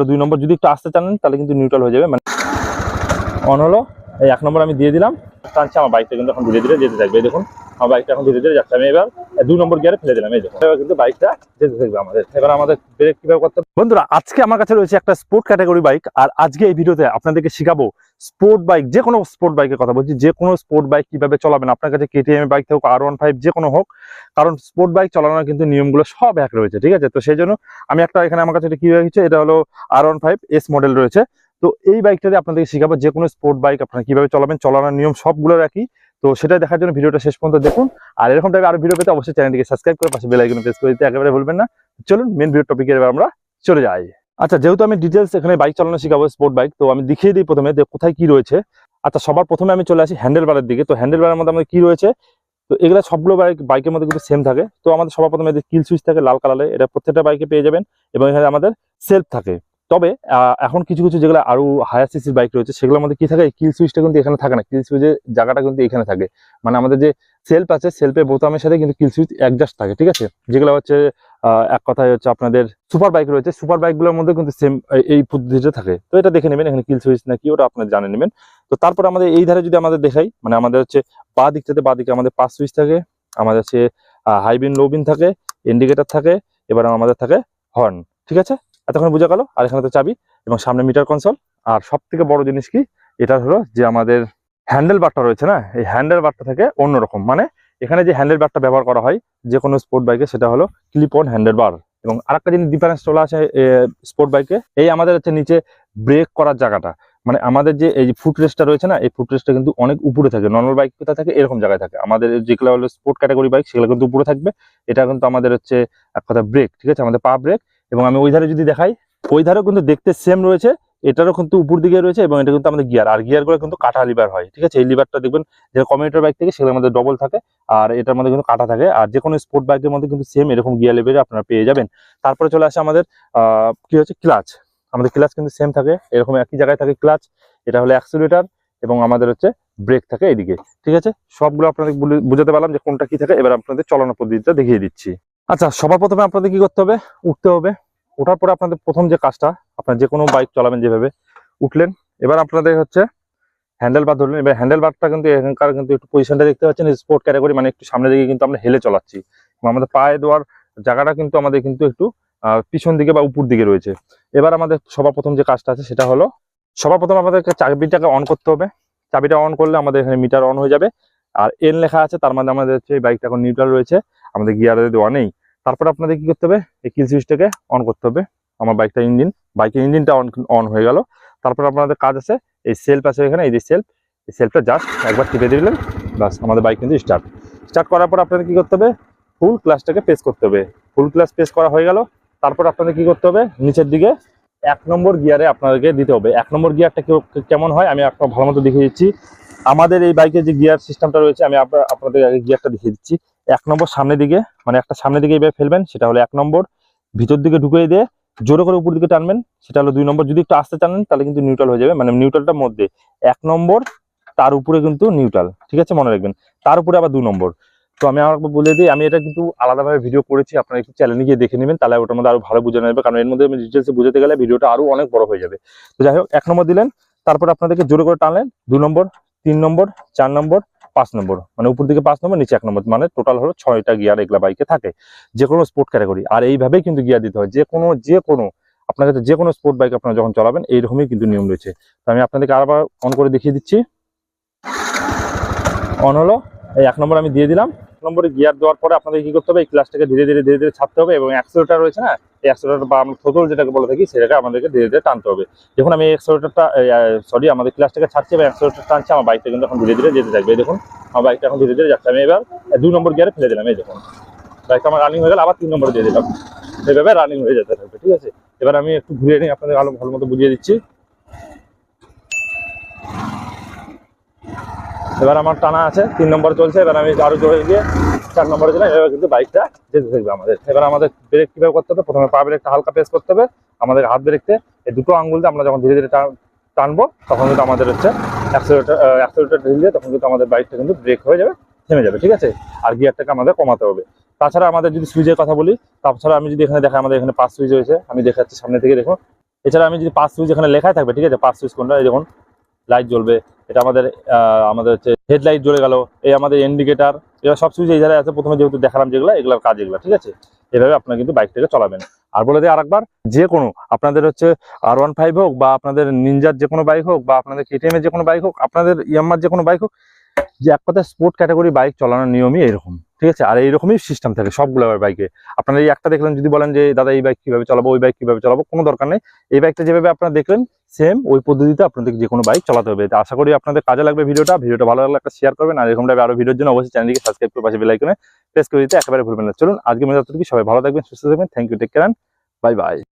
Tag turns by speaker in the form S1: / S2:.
S1: হলো দুই নম্বর যদি একটু আসতে চান, তাহলে কিন্তু নিউট্রাল হয়ে যাবে। মানে অন হলো, এই এক নম্বর আমি দিয়ে দিলাম। টানছে আমার বাইকটা কিন্তু এখন ধীরে ধীরে যেতে থাকবে দেখুন। আমার বাইকটা এখন ধীরে ধীরে যাচ্ছে। আমি এবার দুই নম্বর গিয়ারে ফেলে দিলাম, এই এবার কিন্তু বাইকটা যেতে থাকবে আমাদের। এবার আমাদের ব্রেক কীভাবে করতে? বন্ধুরা, আজকে আমার কাছে রয়েছে একটা স্পোর্ট ক্যাটাগরি বাইক আর আজকে এই ভিডিওতে আপনাদেরকে শিখাবো স্পোর্ট বাইক যে কোনো স্পোর্ট বাইকের কথা বলছি। যে কোনো স্পোর্ট বাইক কীভাবে চালাবেন, আপনার কাছে কেটিএম বাইক হোক আর ওয়ান ফাইভ যে কোনো হোক, কারণ স্পোর্ট বাইক চালানোর কিন্তু নিয়মগুলো সব এক রয়েছে, ঠিক আছে? তো সেই জন্য আমি একটা এখানে আমার কাছে কি হয়েছে, এটা হলো R one five S model রয়েছে। তো এই বাইকটাতে আপনাদেরকে শিখাবো যে কোনো স্পোর্ট বাইক আপনারা কীভাবে চলাবেন, চালানোর নিয়ম সবগুলো রাখি তো সেটা দেখার জন্য ভিডিওটা শেষ পর্যন্ত দেখুন। আর এরকম টাইপের আরও ভিডিও পেতে অবশ্যই চ্যানেলটিকে সাবস্ক্রাইব করে পাশে বেল আইকনে প্রেস করে দিতে একেবারে ভুলবেন না। চলুন মেন ভিডিও টপিকে এবার আমরা চলে যাই। আচ্ছা যেহেতু আমি ডিটেলস এখানে বাইক চালানো শিখাবো স্পোর্ট বাইক তো আমি দেখিয়ে দিই প্রথমে যে কোথায় কি রয়েছে। আচ্ছা সবার প্রথমে আমি চলে আসি হ্যান্ডেল বারের দিকে। তো হ্যান্ডেল বারের মধ্যে আমাদের কি রয়েছে? তো এগুলো সবগুলো বাইক বাইকের মধ্যে কিন্তু সেম থাকে। তো আমাদের সবার প্রথমে কিল সুইচ থাকে লাল কালারে এটা প্রত্যেকটা বাইকে পেয়ে যাবেন। এবং এখানে আমাদের সেলফ থাকে। তবে এখন কিছু কিছু যেগুলো আরও হায়ার সিসির বাইক রয়েছে, সেগুলোর মধ্যে কি থাকে? কিল সুইচটা কিন্তু এখানে থাকে না। কিল সুইচের জায়গাটা কিন্তু এখানে থাকে। মানে আমাদের যে সেলফ আছে সেলফের বোতামের সাথে কিন্তু কিল সুইচ অ্যাডজাস্ট থাকে, ঠিক আছে? যেগুলো হচ্ছে এক কথায় হচ্ছে আপনাদের সুপার বাইক রয়েছে। সুপার বাইকগুলোর মধ্যে কিন্তু সেম এই পদ্ধতিটা থাকে। তো এটা দেখে নেবেন, এখানে কিল সুইচ নাকি ওটা আপনার জানে নেবেন। তো তারপর আমাদের এই ধারে যদি আমাদের দেখাই মানে আমাদের হচ্ছে বা দিকটাতে, বা দিকে আমাদের পাঁচ সুইচ থাকে, আমাদের হচ্ছে হাই বিন লো থাকে ইন্ডিকেটর থাকে, এবার আমাদের থাকে হর্ন ঠিক আছে? এতক্ষণ বোঝা গেল, আর এখানে তো চাবি এবং সামনে মিটার কনসোল আর সব থেকে বড় জিনিস কি, এটা হলো যে আমাদের হ্যান্ডেল বারটা রয়েছে না, এই হ্যান্ডেল বারটা থেকে অন্যরকম। মানে এখানে যে হ্যান্ডেল বারটা ব্যবহার করা হয়, যে কোনো স্পোর্ট বাইকে সেটা হলো ক্লিপ অন হ্যান্ডেল বার এবং আরেকটা জিনিস ডিফারেন্স চলে আসে স্পোর্ট বাইকে এই আমাদের হচ্ছে নিচে ব্রেক করার জায়গাটা। মানে আমাদের যে, এই ফুট রেস্টটা রয়েছে না, এই ফুট রেস্টটা কিন্তু অনেক উপরে থাকে নর্মাল বাইক কোথায় থাকে, এরকম জায়গায় থাকে। আমাদের যেগুলো হলো স্পোর্ট ক্যাটাগরি বাইক সেগুলো কিন্তু উপরে থাকবে। এটা কিন্তু আমাদের হচ্ছে এক কথা ব্রেক ঠিক আছে? আমাদের পা ব্রেক এবং আমি ওই ধারে যদি দেখাই, ওই ধারেও কিন্তু দেখতে সেম রয়েছে, এটারও কিন্তু উপর দিকে রয়েছে এবং এটা কিন্তু আমাদের গিয়ার আর গিয়ারগুলো কিন্তু কাটা লিভার হয়, ঠিক আছে? এই লিভারটা দেখবেন যে কমিউটার বাইক থেকে সেগুলোর মধ্যে ডবল থাকে, আর এটার মধ্যে কিন্তু কাটা থাকে, আর যে কোনো স্পোর্ট বাইকের মধ্যে কিন্তু সেম এরকম গিয়ার লেভেলে আপনারা পেয়ে যাবেন। তারপরে চলে আসে আমাদের কি হচ্ছে? ক্লাচ আমাদের ক্লাচ কিন্তু সেম থাকে, এরকম একই জায়গায় থাকে ক্লাচ এটা হলো অ্যাক্সিলেটার এবং আমাদের হচ্ছে ব্রেক থাকে এদিকে ঠিক আছে? সবগুলো আপনাদের বুঝাতে পারলাম যে কোনটা কি থাকে, এবার আপনাদের চলানো পদ্ধতিটা দেখিয়ে দিচ্ছি। আচ্ছা সবার প্রথমে আপনাদের কি করতে হবে? উঠতে হবে। ওঠার পরে আপনাদের প্রথম যে কাজটা, আপনার যে কোনো বাইক চালাবেন যেভাবে, উঠলেন। এবার আপনাদের হচ্ছে হ্যান্ডেল বার ধরলেন। এবার হ্যান্ডেল বারটা কিন্তু এখানকার কিন্তু একটু পজিশনটা দেখতে পাচ্ছেন স্পোর্ট ক্যাটাগরি মানে একটু সামনে দিকে কিন্তু আমরা হেলে চালাচ্ছি। আমাদের পায়ে দেওয়ার জায়গাটা কিন্তু আমাদের কিন্তু একটু পিছন দিকে বা উপর দিকে রয়েছে। এবার আমাদের সবার প্রথম যে কাজটা আছে, সেটা হলো, সবার প্রথম আমাদেরকে চাবিটাকে অন করতে হবে। চাবিটা অন করলে আমাদের এখানে মিটার অন হয়ে যাবে। আর এন লেখা আছে, তার মানে আমাদের হচ্ছে এই বাইকটা এখন নিউট্রাল রয়েছে। আমাদের গিয়ারে দেওয়া নেই। তারপর আপনাদের কি করতে হবে? এই কিল সুইচটাকে অন করতে হবে। আমার বাইকটা ইঞ্জিন বাইকের ইঞ্জিনটা অন অন হয়ে গেল। তারপর আপনাদের কাজ আছে, এই সেলফ আছে এখানে, এই যে সেলফ এই সেলফটা জাস্ট একবার টিপে দিলেন বাস আমাদের বাইক কিন্তু স্টার্ট স্টার্ট করার পর আপনাদের কি করতে হবে? ফুল ক্লাসটাকে প্রেস করতে হবে। ফুল ক্লাস প্রেস করা হয়ে গেল। তারপর আপনাদের কি করতে হবে? নিচের দিকে এক নম্বর গিয়ারে আপনাদেরকে দিতে হবে। এক নম্বর গিয়ারটা কেমন হয়? আমি আপনার ভালো মতো দেখিয়ে দিচ্ছি। আমাদের এই বাইকের যে গিয়ার সিস্টেমটা রয়েছে, আমি আপনাদের আগে গিয়ারটা দেখিয়ে দিচ্ছি। এক নম্বর সামনের দিকে মানে একটা সামনের দিকে এইভাবে ফেলবেন, সেটা হলো এক নম্বর। ভিতর দিকে ঢুকিয়ে দিয়ে জোরে করে উপর দিকে টানবেন, সেটা হলো দুই নম্বর। যদি একটু আসতে টানেন, তাহলে কিন্তু নিউট্রাল হয়ে যাবে মানে নিউট্রালটার মধ্যে। এক নম্বর, তার উপরে কিন্তু নিউট্রাল ঠিক আছে? মনে রাখবেন। তার উপরে আবার দুই নম্বর। তো আমি আমার বলে দিই, আমি এটা কিন্তু আলাদাভাবে ভিডিও করেছি, আপনারা একটু চ্যানেলে গিয়ে দেখে নেবেন, তাহলে ওটার মধ্যে আরও ভালো বুঝে নেবে কারণ এর মধ্যে আমি ডিটেলসে বুঝাতে গেলে ভিডিওটা আরও অনেক বড় হয়ে যাবে। তো যাই হোক, এক নম্বর দিলেন, তারপর আপনাদেরকে জোরে করে টানলেন দুই নম্বর, তিন নম্বর, চার নম্বর পাঁচ নম্বর মানে উপর দিকে পাঁচ নম্বর, নিচে এক নম্বর মানে টোটাল হলো ছয়টা গিয়ার এগুলা বাইকে থাকে যে কোনো স্পোর্ট ক্যাটাগরি আর এইভাবেই কিন্তু গিয়ার দিতে হয় যে কোনো যে কোনো আপনার কাছে যে কোনো স্পোর্ট বাইক আপনারা যখন চালাবেন, এইরকমই কিন্তু নিয়ম রয়েছে। তো আমি আপনাদেরকে আবার অন করে দেখিয়ে দিচ্ছি। অন হলো, এই এক নম্বর আমি দিয়ে দিলাম। এক নম্বরে গিয়ার দেওয়ার পরে আপনাদের কি করতে হবে, এই ক্লাসটাকে ধীরে ধীরে ধীরে ধীরে ছাড়তে হবে এবং অ্যাক্সেলেটার রয়েছে না অ্যাক্সেলেটার বা আমরা থোতল যেটাকে বলে থাকি, সেটাকে আমাদেরকে ধীরে ধীরে টানতে হবে। যখন আমি অ্যাক্সেলেটারটা সরি আমাদের ক্লাসটাকে ছাড়ছি এবং অ্যাক্সেলেটার টানছি, আমার বাইকটা কিন্তু এখন ধীরে ধীরে যেতে থাকবে। দেখুন, আমার বাইকটা এখন ধীরে ধীরে যাচ্ছে। আমি এবার দুই নম্বর গিয়ারে ফেলে দিলাম, এই দেখুন। বাইকটা আমার রানিং হয়ে গেল, আবার তিন নম্বরে দিয়ে দিলাম। এইভাবে রানিং হয়ে যেতে থাকবে, ঠিক আছে? এবার আমি একটু ঘুরিয়ে নিই, আপনাদের আলো ভালো মতো বুঝিয়ে দিচ্ছি। এবার আমার টানা আছে, তিন নম্বর চলছে, এবার আমি আরও জোরে গিয়ে চার নম্বরে দিলাম এবার কিন্তু বাইকটা যেতে থাকবে আমাদের। এবার আমাদের ব্রেক কীভাবে করতে হবে? প্রথমে পা ব্রেকটা হালকা প্রেস করতে হবে। আমাদের হাত ব্রেকতে এই দুটো আঙ্গুল দিয়ে আমরা যখন ধীরে ধীরে টান- টানবো, তখন কিন্তু আমাদের হচ্ছে অ্যাক্সেলেটার অ্যাক্সেলেটার ঢিল দিয়ে তখন কিন্তু আমাদের বাইকটা কিন্তু ব্রেক হয়ে যাবে, থেমে যাবে, ঠিক আছে? আর গিয়ারটাকে আমাদের কমাতে হবে। তাছাড়া আমাদের যদি সুইচের কথা বলি, তাছাড়া আমি যদি এখানে দেখাই, আমাদের এখানে পাঁচ সুইচ রয়েছে, আমি দেখাচ্ছি সামনে থেকে, দেখুন। এছাড়া আমি যদি পাঁচ সুইচ এখানে লেখাই থাকবে, ঠিক আছে? পাঁচ সুইচ কোনটা? দেখুন লাইট জ্বলবে। এটা আমাদের আমাদের হচ্ছে হেডলাইট জ্বলে গেল। এই আমাদের ইন্ডিকেটার এগুলো সব সুইচ এই আছে, প্রথমে যেহেতু দেখালাম যেগুলো, এগুলোর কাজ এগুলো, ঠিক আছে? এভাবে আপনারা কিন্তু বাইকটাকে চলাবেন। আর বলে দিই আরেকবার, যে কোনো, আপনাদের হচ্ছে আর ওয়ান ফাইভ হোক বা আপনাদের নিনজার যে কোনো বাইক হোক বা আপনাদের কেটিএম এর যে কোনো বাইক হোক, আপনাদের ইয়াম্মার যে কোনো বাইক হোক, যে এক কথা স্পোর্ট ক্যাটাগরি বাইক চালানোর নিয়মই এরকম। ঠিক আছে? আর এইরকমই সিস্টেম থাকে সবগুলো বাইকে আপনারা এই একটা দেখলেন, যদি বলেন যে, দাদা, এই বাইক কীভাবে চালাবো, ওই বাইক কীভাবে চালাবো? কোনো দরকার নেই। এই বাইকটা যেভাবে আপনারা দেখলেন সেম ওই পদ্ধতিতে আপনাদের যে কোনো বাইক চালাতে হবে। আশা করি আপনাদের কাজে লাগবে ভিডিওটা। ভিডিওটা ভালো লাগলে একটা শেয়ার করবেন। আর এরকমভাবে আরও আরও ভিডিওর জন্য অবশ্যই চ্যানেলটিকে সাবস্ক্রাইব করে পাশে বেলাইকনে প্রেস করে দিতে একেবারে ভুলবেন না। চলুন আজকে চলুন সবাই ভালো থাকবেন, সুস্থ থাকবেন। Thank you take care bye bye